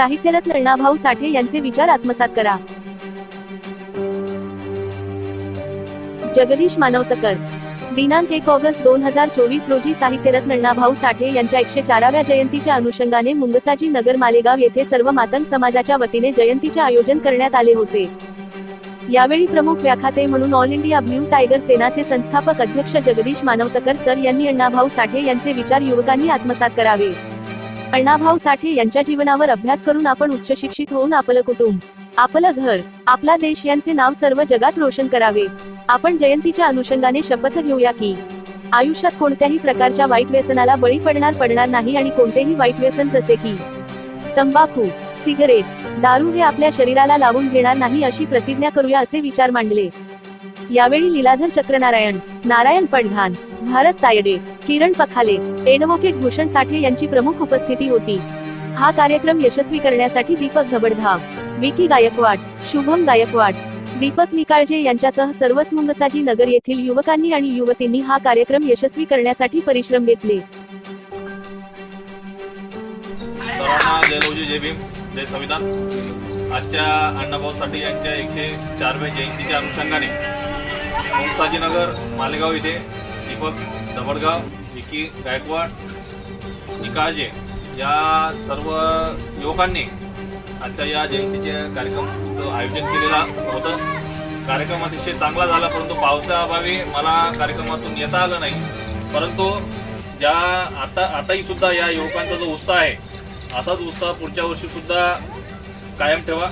साहित्यरत्न अण्णाभाऊ साठे यांचे विचार आत्मसात करा. जगदीश मानवतकर दिनांक एक ऑगस्ट दोन हजार चोवीस रोजी साहित्यरत्न अण्णाभाऊ साठे यांच्या एकशे चाराव्या जयंतीच्या अनुषंगाने मुंगसाजी नगर मालेगाव येथे सर्व मातंग समाजाच्या वतीने जयंतीचे आयोजन करण्यात आले होते. यावेळी प्रमुख व्याखाते म्हणून ऑल इंडिया ब्ल्यू टायगर सेनाचे संस्थापक अध्यक्ष जगदीश मानवतकर सर यांनी अण्णाभाऊ साठे यांचे विचार युवकांनी आत्मसात करावे. अण्णाभाऊ साठे यांच्या जीवनावर अभ्यास करून आपण उच्च शिक्षित होऊन आपलं कुटुंब आपलं घर आपला देश यांचे नाव सर्व जगात रोशन करावे. आपण जयंतीच्या अनुषंगाने शपथ घेऊया की आयुष्यात कोणत्याही प्रकारच्या वाईट व्यसनाला बळी पडणार पडणार नाही आणि कोणतेही वाईट व्यसन जसे की तंबाखू सिगरेट दारू हे आपल्या शरीराला लावून घेणार नाही अशी प्रतिज्ञा करूया असे विचार मांडले. यावेळी लीलाधर चक्रनारायण नारायण पडघान भारत तायडे किरण पखाले एडव्होकेट भूषण साठे यांची प्रमुख उपस्थिती होती. हा कार्यक्रम यशस्वी करण्यासाठी दीपक धबडधाव विकी गायकवाड शुभम गायकवाड दीपक निकाळजे यांच्यासह सर्वच मुंगसाजी नगर येथील युवकांनी आणि युवतींनी हा कार्यक्रम यशस्वी करण्यासाठी परिश्रम घेतले. जय भीम जय संविधान. आजच्या अण्णाभाऊ यांच्या एकशे चारव्या जयंतीच्या अनुषंगाने नगर मालेगाव इथे दीपक दबडगाव विकी गायकवाड निकाळजे या सर्व युवकांनी आजच्या या जयंतीच्या कार्यक्रमाचं आयोजन केलेलं होतं. कार्यक्रम अतिशय चांगला झाला परंतु पावसाअभावी मला कार्यक्रमातून येता आलं नाही. परंतु ज्या आता आताही सुद्धा या युवकांचा जो उत्साह आहे असाच उत्साह पुढच्या वर्षीसुद्धा कायम ठेवा.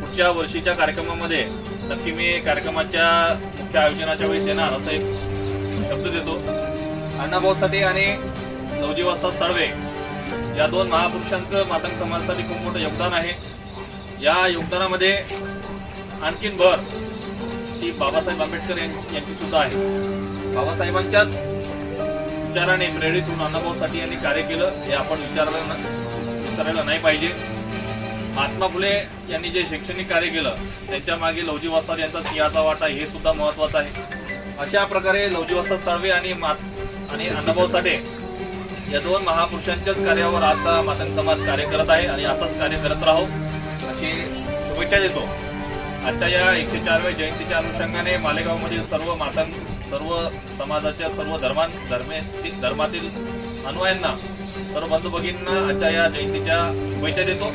पुढच्या वर्षीच्या कार्यक्रमामध्ये नक्की मी कार्यक्रमाच्या मुख्य आयोजनाच्या वेळेस येणार असा एक शब्द देतो. अण्णाभाऊसाठी आणि लवजी वस्ताद साळवे या दोन महापुरुषांचं मातंग समाजासाठी खूप मोठं योगदान आहे. या योगदानामध्ये आणखीन भर ती बाबासाहेब आंबेडकर यांची सुद्धा आहे. बाबासाहेबांच्याच विचाराने प्रेरित होऊन अण्णाभाऊसाठी यांनी कार्य केलं हे आपण विचारलं न- नाही पाहिजे. महात्मा फुले यांनी जे शैक्षणिक कार्य केलं त्यांच्या मागे लवजी वस्ताद यांचा सिंहाचा वाटा हे सुद्धा महत्त्वाचा आहे. अशा प्रकारे लवजी वस्ताद साळवे आणि मात आणि अण्णाभाऊ साठे या दोन महापुरुषांच्याच कार्यावर आजचा मातंग समाज कार्य करत आहे आणि असंच कार्य करत राहो. अशी शुभेच्छा देतो. आजच्या या एकशे चारव्या जयंतीच्या अनुषंगाने मालेगावमधील सर्व मातंग सर्व समाजाच्या सर्व धर्मां धर्मे धर्मातील अनुयांना सर्व बंधू भगिनींना आजच्या या जयंतीच्या शुभेच्छा देतो.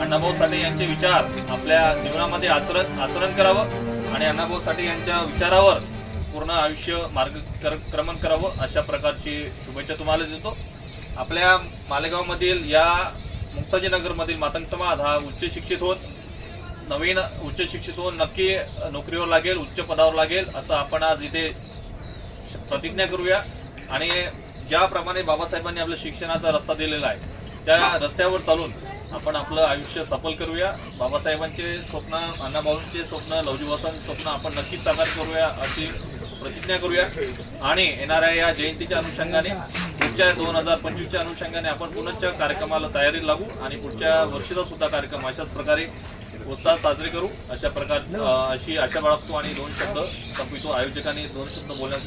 अण्णाभाऊ साठे यांचे विचार आपल्या जीवनामध्ये आचरण आचरण करावं आणि अण्णाभाऊ साठे यांच्या विचारावर पूर्ण आयुष्य मार्गक्रमण करावं अशा प्रकारची शुभेच्छा तुम्हाला देतो. आपल्या मालेगावमधील या मुक्ताजी नगरमधील मातंग समाज हा उच्च शिक्षित होत नवीन उच्च शिक्षित होऊन नक्की नोकरीवर लागेल उच्च पदावर लागेल असं आपण आज इथे प्रतिज्ञा करूया. आणि ज्याप्रमाणे बाबासाहेबांनी आपल्या शिक्षणाचा रस्ता दिलेला आहे त्या रस्त्यावर चालून आपण आपलं आयुष्य सफल करूया. बाबासाहेबांचे स्वप्न अण्णाभाऊंचे स्वप्न लवजी वसंत स्वप्न आपण नक्कीच साकार करूया अशी प्रतिज्ञा करूया. आणि येणाऱ्या या जयंतीच्या अनुषंगाने पुढच्या दोन हजार पंचवीसच्या अनुषंगाने आपण पुनश्च कार्यक्रमाला तयारी लागू आणि पुढच्या वर्षीचा सुद्धा कार्यक्रम अशाच प्रकारे उत्साह साजरे करू. अशा प्रकार अशी आशा बाळगतो आणि दोन शब्द संपितो आयोजकांनी दोन शब्द बोलण्यास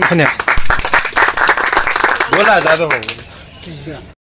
धन्यवाद. बोला दादा भाऊ.